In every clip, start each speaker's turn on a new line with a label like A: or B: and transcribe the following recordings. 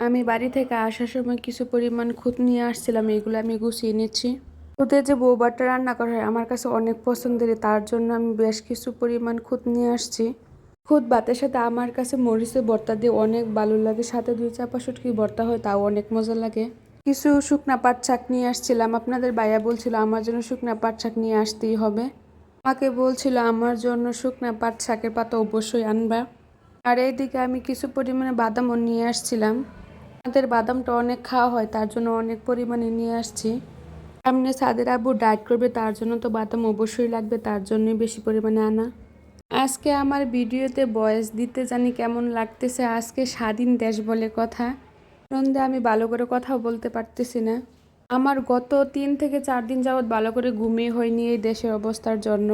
A: আমি বাড়ি থেকে আসার সময় কিছু পরিমাণ খুঁত নিয়ে আসছিলাম, এগুলো আমি গুছিয়ে নিচ্ছি। খুঁতে যে বৌবারটা রান্না করা হয় আমার কাছে অনেক পছন্দের, তার জন্য আমি বেশ কিছু পরিমাণ খুঁত নিয়ে আসছি। খুদ ভাতের সাথে আমার কাছে মরিচের ভর্তা দিয়ে অনেক ভালো লাগে, সাথে দুই চাপা শুটকি ভর্তা হয়, তাও অনেক মজা লাগে। কিছু শুকনা পাট শাক নিয়ে আসছিলাম, আপনাদের ভাইয়া বলছিল আমার জন্য শুকনা পাট শাক নিয়ে আসতেই হবে। আমাকে বলছিল আমার জন্য শুকনা পাট শাকের পাতা অবশ্যই আনবা। আর এইদিকে আমি কিছু পরিমাণে বাদামও নিয়ে আসছিলাম। আমাদের বাদামটা অনেক খাওয়া হয়, তার জন্য অনেক পরিমাণে নিয়ে আসছি। সামনে সাদের আব্বু ডায়েট করবে, তার জন্য তো বাদাম অবশ্যই লাগবে, তার জন্যই বেশি পরিমাণে আনা। আজকে আমার ভিডিওতে বয়স দিতে জানি কেমন লাগতেছে, আজকে স্বাধীন দেশ বলে কথা। আনন্দে আমি ভালো করে কথাও বলতে পারতেছি না। আমার গত তিন থেকে চার দিন যাবৎ ভালো করে ঘুমিয়ে হয়নি এই দেশের অবস্থার জন্য।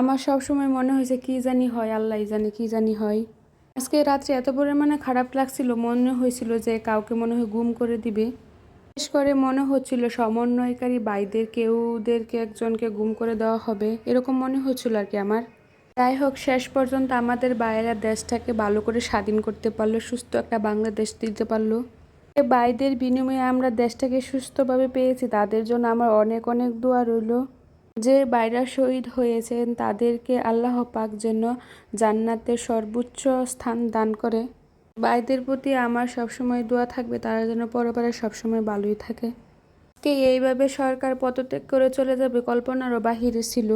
A: আমার সব সময় মনে হয়েছে কি জানি হয় আল্লাহ জানে কি জানি হয়। আজকে রাত্রে এত পরিমাণে খারাপ লাগছিল, মনে হয়েছিল যে কাউকে মনে হয় গুম করে দিবে। বিশেষ করে মনে হচ্ছিল সমন্বয়কারী বাইদের কেউদেরকে একজনকে গুম করে দেওয়া হবে, এরকম মনে হচ্ছিল আর কি আমার। যাই হোক, শেষ পর্যন্ত আমাদের বাইরের দেশটাকে ভালো করে স্বাধীন করতে পারল, সুস্থ একটা বাংলাদেশ দিতে পারল। বাইদের বিনিময়ে আমরা দেশটাকে সুস্থভাবে পেয়েছি, তাদের জন্য আমার অনেক অনেক দোয়া রইল। যে বাইরা শহীদ হয়েছেন তাদেরকে আল্লাহ পাক যেন জান্নাতের সর্বোচ্চ স্থান দান করে। বাইদের প্রতি আমার সবসময় দোয়া থাকবে, তারা যেন পরবারে সবসময় ভালোই থাকে। কে এইভাবে সরকার পদত্যাগ করে চলে যাবে কল্পনারও বাহিরে ছিল।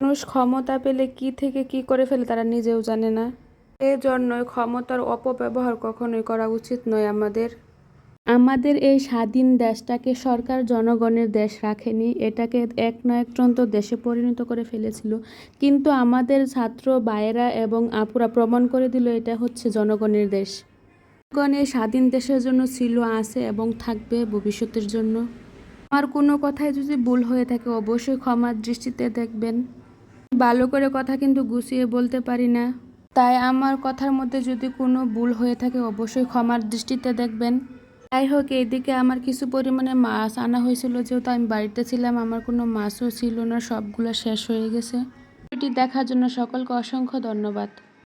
A: মানুষ ক্ষমতা পেলে কি থেকে কি করে ফেলে তারা নিজেও জানে না। এই জন্যই ক্ষমতার অপব্যবহার কখনোই করা উচিত নয় আমাদের। আমাদের এই স্বাধীন দেশটাকে সরকার জনগণের দেশ রাখেনি, এটাকে এক না একজন্ত দেশে পরিণত করে ফেলেছিল। কিন্তু আমাদের ছাত্র ভাইয়েরা এবং আপুরা প্রমাণ করে দিল এটা হচ্ছে জনগণের দেশ। জনগণ এই স্বাধীন দেশের জন্য ছিল, আছে এবং থাকবে ভবিষ্যতের জন্য। আমার কোনো কথায় যদি ভুল হয়ে থাকে অবশ্যই ক্ষমার দৃষ্টিতে দেখবেন। ভালো করে কথা কিন্তু গুছিয়ে বলতে পারি না। তাই আমার কথার মধ্যে যদি কোনো ভুল হয়ে থাকে অবশ্যই ক্ষমার দৃষ্টিতে দেখবেন। যাই হোক, এইদিকে আমার কিছু পরিমাণে মাছ আনা হয়েছিল। যেহেতু আমি বাড়িতে ছিলাম, আমার কোনো মাছও ছিল না, সবগুলো শেষ হয়ে গেছে। ভিডিওটি দেখার জন্য সকলকে অসংখ্য ধন্যবাদ।